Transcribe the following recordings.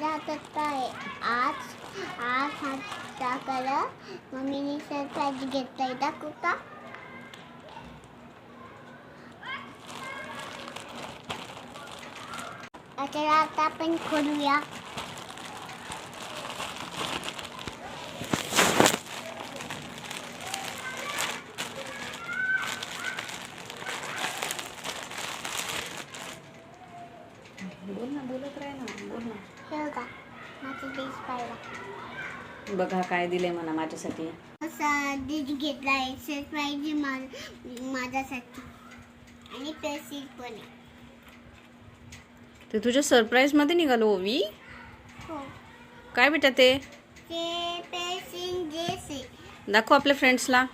माझ्या हातात काय? आहे? आज आज हात टाकायला मम्मीने सरप्राईज घेतलाय दाखवू का? आता आपण खोलूया. बोल ना बोलत राह ना बोल ना. हे बघा माझा ड्रेस पाहिला. बघा काय दिले मला माझ्यासाठी. असा ड्रेस घेतलाय सरप्राईज माझ्यासाठी. आणि पेन्सिल पण आहे. ते तुझ्या सरप्राईजमध्ये निघालो ओवी हो. काय बेटा ते? ते पेन्सिल ड्रेस आहे. दाखव आपल्या फ्रेंड्सला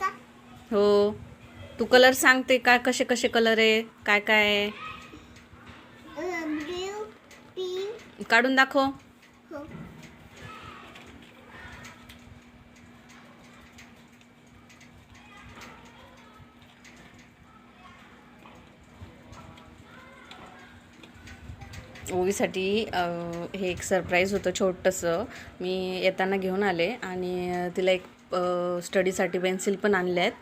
का? हो. तू कलर सांगते काय कसे कसे कलर आहे? काय काय आहे? काढून दाखव. ओवीसाठी हे एक सरप्राईज होतं छोटंसं. मी येताना घेऊन आले आणि तिला एक स्टडीसाठी पेन्सिल पण आणल्या आहेत.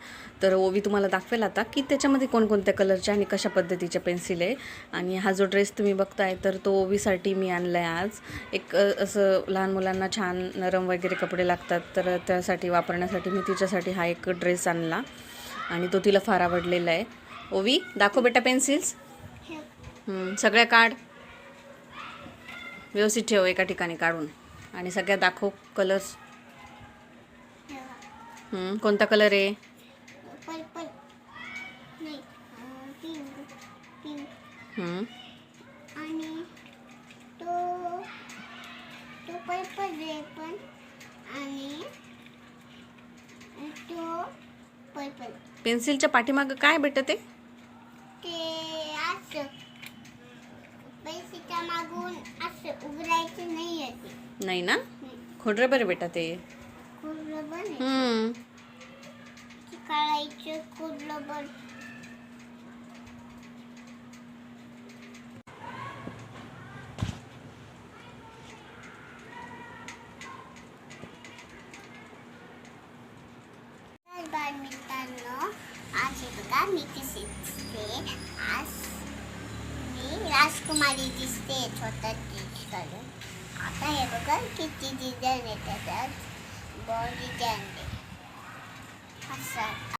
तर ओवी तुम्हाला दाखवेल आता की त्याच्यामध्ये कोणकोणत्या कलरच्या आणि कशा पद्धतीच्या पेन्सिल आहे. आणि हा जो ड्रेस तुम्ही बघताय तर तो ओवीसाठी मी आणला आहे आज. एक असं लहान मुलांना छान नरम वगैरे कपडे लागतात तर त्यासाठी वापरण्यासाठी मी तिच्यासाठी हा एक ड्रेस आणला. आणि तो तिला फार आवडलेला आहे. ओवी दाखव बेटा पेन्सिल्स सगळ्या काढ. व्यवस्थित ठेव एका ठिकाणी काढून. आणि सगळ्या दाखव कलर्स हम्म, कोणता कलर आहे? पर्पल नाही पिंक पिंक हम्म, आणि तो तो पर्पल आहे पण. आणि तो पर्पल पेन्सिलच्या पाठीमागं काय बेटा ते? ते असं. पैशाच्या मागून असं उघडायचं नाही आहे ते. नाही ना. खोडरं बरं बेटा ते. खोडलं पण आहे हम्म, ते काढायचं खोडलं पण तर बालमित्रांनो आज हे बघा मी कशी दिसते आज मी राजकुमारी दिसते छोटा ड्रेस घालून आता हे बघा किती डिझाईन आहे त्याच्यात बॉल डिझाईन आहे असं